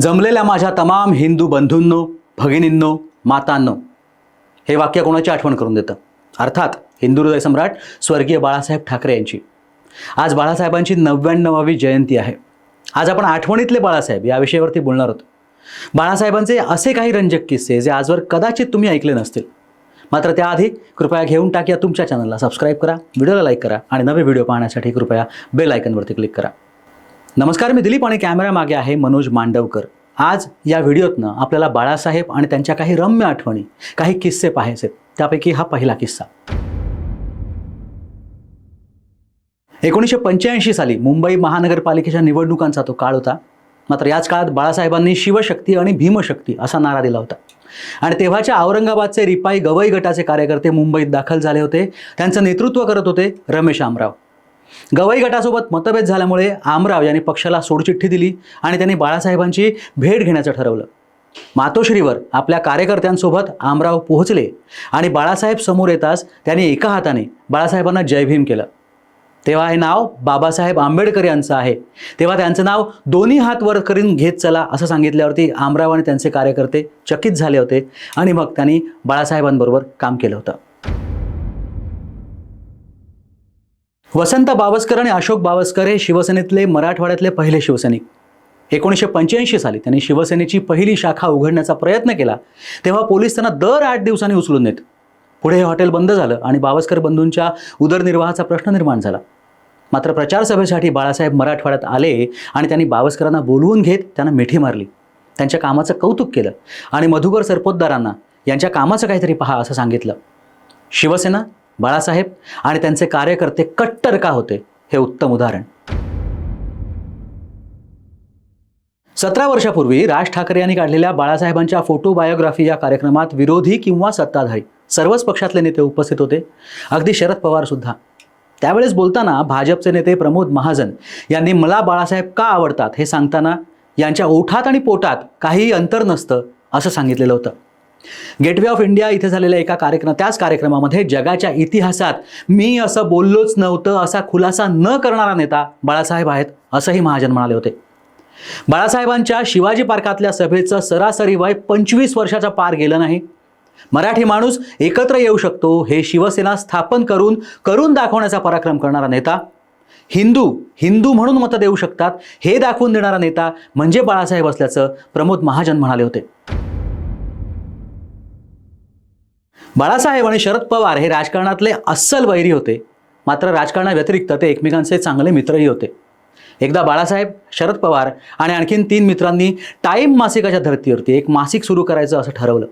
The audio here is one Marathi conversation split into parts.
जमलेल्या माझ्या तमाम हिंदू बंधूंनो भगिनींनो मातांनो हे वाक्य कोणाची आठवण करून देतं? अर्थात हिंदू हृदय सम्राट स्वर्गीय बाळासाहेब ठाकरे यांची. आज बाळासाहेबांची नव्याण्णवावी जयंती आहे. आज आपण आठवणीतले बाळासाहेब या विषयावरती बोलणार आहोत बाळासाहेबांचे असे काही रंजक किस्से जे आजवर कदाचित तुम्ही ऐकले नसतील. मात्र त्याआधी कृपया घेऊन टाक या तुमच्या चॅनलला सबस्क्राईब करा व्हिडिओला लाईक करा आणि नवे व्हिडिओ पाहण्यासाठी कृपया बेल आयकनवरती क्लिक करा. नमस्कार मी दिलीप आणि कॅमेरामागे आहे मनोज मांडवकर. आज या व्हिडिओतनं आपल्याला बाळासाहेब आणि त्यांच्या काही रम्य आठवणी काही किस्से पाहायचे त्यापैकी हा पहिला किस्सा. एकोणीसशे पंच्याऐंशी साली मुंबई महानगरपालिकेच्या निवडणुकांचा तो काळ होता. मात्र याच काळात बाळासाहेबांनी शिवशक्ती आणि भीमशक्ती असा नारा दिला होता. आणि तेव्हाच्या औरंगाबादचे रिपाई गवई गटाचे कार्यकर्ते मुंबईत दाखल झाले होते. त्यांचं नेतृत्व करत होते रमेश आमराव. गवई गटासोबत मतभेद झाल्यामुळे आमराव यांनी पक्षाला सोडचिठ्ठी दिली आणि त्यांनी बाळासाहेबांची भेट घेण्याचं ठरवलं. मातोश्रीवर आपल्या कार्यकर्त्यांसोबत आमराव पोहोचले आणि बाळासाहेब समोर येताच त्यांनी एका हाताने बाळासाहेबांना जय भीम केलं. तेव्हा हे नाव बाबासाहेब आंबेडकर यांचं आहे. तेव्हा त्यांचं नाव दोन्ही हात वर करून घेत चला असं सांगितल्यावरती आमराव आणि त्यांचे कार्यकर्ते चकित झाले होते आणि मग त्यांनी बाळासाहेबांबरोबर काम केलं होतं. वसंत बावस्कर आणि अशोक बावस्कर हे शिवसेनेतले मराठवाड्यातले पहिले शिवसैनिक. एकोणीसशे पंच्याऐंशी साली त्यांनी शिवसेनेची पहिली शाखा उघडण्याचा प्रयत्न केला तेव्हा पोलीस त्यांना दर आठ दिवसांनी उचलून नेत पुढे हे हॉटेल बंद झालं आणि बावस्कर बंधूंच्या उदरनिर्वाहाचा प्रश्न निर्माण झाला. मात्र प्रचार सभेसाठी बाळासाहेब मराठवाड्यात आले आणि त्यांनी बावस्करांना बोलवून घेत त्यांना मिठी मारली. त्यांच्या कामाचं कौतुक केलं आणि मधुकर सरपोतदारांना यांच्या कामाचं काहीतरी पहा असं सांगितलं. शिवसेना बाळासाहेब आणि त्यांचे कार्यकर्ते कट्टर का होते हे उत्तम उदाहरण. सतरा वर्षापूर्वी राज ठाकरे यांनी काढलेल्या बाळासाहेबांच्या फोटो बायोग्राफी या कार्यक्रमात विरोधी किंवा सत्ताधारी सर्वच पक्षातले नेते उपस्थित होते. अगदी शरद पवार सुद्धा. त्यावेळेस बोलताना भाजपचे नेते प्रमोद महाजन यांनी मला बाळासाहेब का आवडतात हे सांगताना यांच्या ओठात आणि पोटात काहीही अंतर नसतं असं सांगितलेलं होतं. गेटवे ऑफ इंडिया इथे झालेल्या एका कार्यक्रम त्याच कार्यक्रमामध्ये जगाच्या इतिहासात मी असं बोललोच नव्हतं असा खुलासा न करणारा नेता बाळासाहेब आहेत असंही महाजन म्हणाले होते. बाळासाहेबांच्या शिवाजी पार्कातल्या सभेचं सरासरी वय पंचवीस वर्षाचा पार गेलं नाही. मराठी माणूस एकत्र येऊ शकतो हे शिवसेना स्थापन करून करून दाखवण्याचा पराक्रम करणारा नेता. हिंदू हिंदू म्हणून मतं देऊ शकतात हे दाखवून देणारा नेता म्हणजे बाळासाहेब असल्याचं प्रमोद महाजन म्हणाले होते. बाळासाहेब आणि शरद पवार हे राजकारणातले अस्सल वैरी होते. मात्र राजकारणाव्यतिरिक्त ते एकमेकांचे चांगले मित्रही होते. एकदा बाळासाहेब शरद पवार आणि आणखीन तीन मित्रांनी टाईम मासिकाच्या धर्तीवरती एक मासिक सुरू करायचं असं ठरवलं.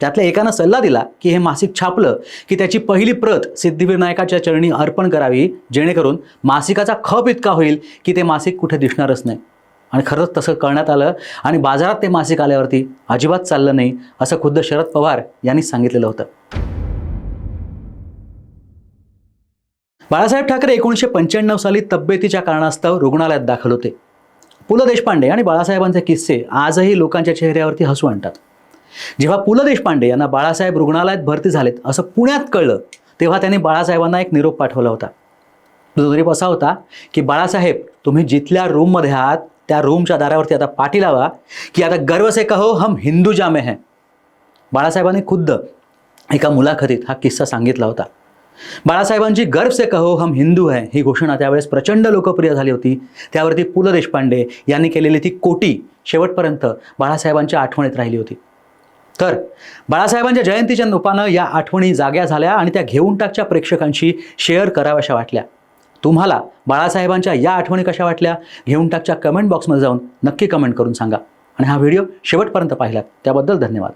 त्यातल्या एकानं सल्ला दिला की हे मासिक छापलं की त्याची पहिली प्रत सिद्धिविनायकाच्या चरणी अर्पण करावी जेणेकरून मासिकाचा खप इतका होईल की ते मासिक कुठे दिसणारच नाही. आणि खरंच तसं करण्यात आलं. आणि बाजारात ते मासिक आल्यावरती अजिबात चाललं नाही असं खुद्द शरद पवार यांनी सांगितलेलं होतं. बाळासाहेब ठाकरे एकोणीसशे पंच्याण्णव साली तब्येतीच्या कारणास्तव रुग्णालयात दाखल होते. पु ल देशपांडे आणि बाळासाहेबांचे किस्से आजही लोकांच्या चेहऱ्यावरती हसू आणतात. जेव्हा पु ल देशपांडे यांना बाळासाहेब रुग्णालयात भरती झालेत असं पुण्यात कळलं तेव्हा त्यांनी बाळासाहेबांना एक निरोप पाठवला होता. तो निरोप असा होता की बाळासाहेब तुम्ही जिथल्या रूममध्ये आहात त्या रूमच्या दारावरती आता पाठी लावा की आता गर्व से कहो हम हिंदू जामे हैं. बाळासाहेबांनी खुद्द एका मुलाखतीत हा किस्सा सांगितला होता. बाळासाहेबांची गर्व से कहो हम हिंदू है ही घोषणा त्यावेळेस प्रचंड लोकप्रिय झाली होती. त्यावरती पु ल देशपांडे यांनी केलेली ती कोटी शेवटपर्यंत बाळासाहेबांच्या आठवणीत राहिली होती. तर बाळासाहेबांच्या जयंतीच्या रूपानं या आठवणी जाग्या झाल्या आणि त्या घेऊन टाकच्या प्रेक्षकांशी शेअर कराव्याशा वाटल्या. तुम्हाला बाळासाहेबांच्या या आठवणी कशा वाटल्या? घेऊन टाकच्या कमेंट बॉक्समध्ये जाऊन नक्की कमेंट करून सांगा. आणि हा व्हिडिओ शेवटपर्यंत पाहिलात. त्याबद्दल धन्यवाद.